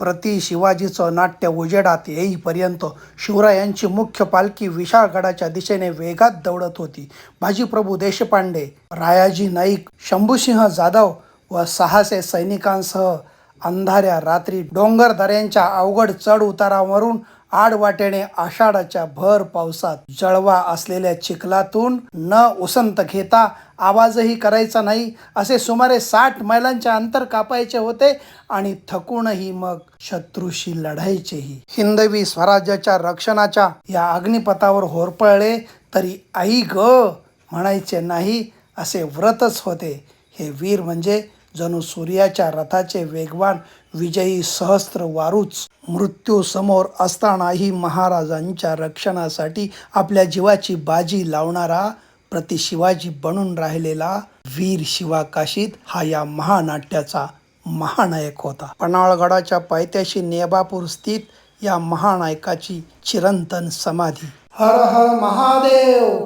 प्रति शिवाजीचं नाट्य उजेडात येईपर्यंत शिवरायांची मुख्य पालखी विशाळगडाच्या दिशेने वेगात दौडत होती. बाजीप्रभू देशपांडे रायाजी नाईक शंभूसिंह जाधव व सहासे सैनिकांसह अंधाऱ्या रात्री डोंगर दऱ्यांच्या अवघड चढ उतारावरून आडवाटेने आषाढाच्या भर पावसात जळवा असलेल्या चिखलातून न उसंत घेता आवाजही करायचा नाही असे सुमारे साठ मैलांचे अंतर कापायचे होते आणि थकूनही मग शत्रूशी लढायचेही. हिंदवी स्वराज्याच्या रक्षणाच्या या अग्निपथावर होरपळले तरी आई ग म्हणायचे नाही असे व्रतच होते. हे वीर म्हणजे जणू सूर्याच्या रथाचे वेगवान विजयी सहस्त्र वारूच मृत्यू समोर असतानाही महाराजांच्या रक्षणासाठी आपल्या जीवाची बाजी लावणारा प्रति शिवाजी बनून राहिलेला वीर शिवा काशीद हा या महानाट्याचा महानायक होता. पन्हाळगडाच्या पायथ्याशी नेबापूर स्थित या महानायकाची चिरंतन समाधी. हर हर महादेव!